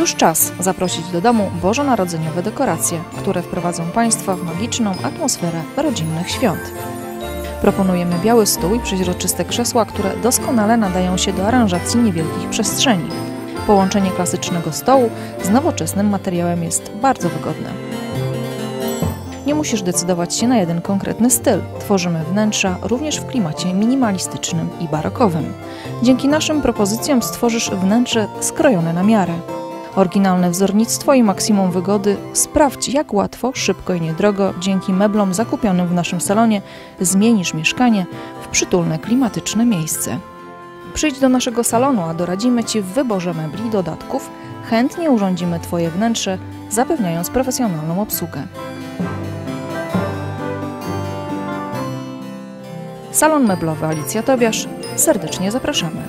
Już czas zaprosić do domu bożonarodzeniowe dekoracje, które wprowadzą Państwa w magiczną atmosferę rodzinnych świąt. Proponujemy biały stół i przeźroczyste krzesła, które doskonale nadają się do aranżacji niewielkich przestrzeni. Połączenie klasycznego stołu z nowoczesnym materiałem jest bardzo wygodne. Nie musisz decydować się na jeden konkretny styl. Tworzymy wnętrza również w klimacie minimalistycznym i barokowym. Dzięki naszym propozycjom stworzysz wnętrze skrojone na miarę. Oryginalne wzornictwo i maksimum wygody sprawdź, jak łatwo, szybko i niedrogo dzięki meblom zakupionym w naszym salonie zmienisz mieszkanie w przytulne, klimatyczne miejsce. Przyjdź do naszego salonu, a doradzimy Ci w wyborze mebli i dodatków. Chętnie urządzimy Twoje wnętrze, zapewniając profesjonalną obsługę. Salon meblowy Alicja Tobiasz. Serdecznie zapraszamy.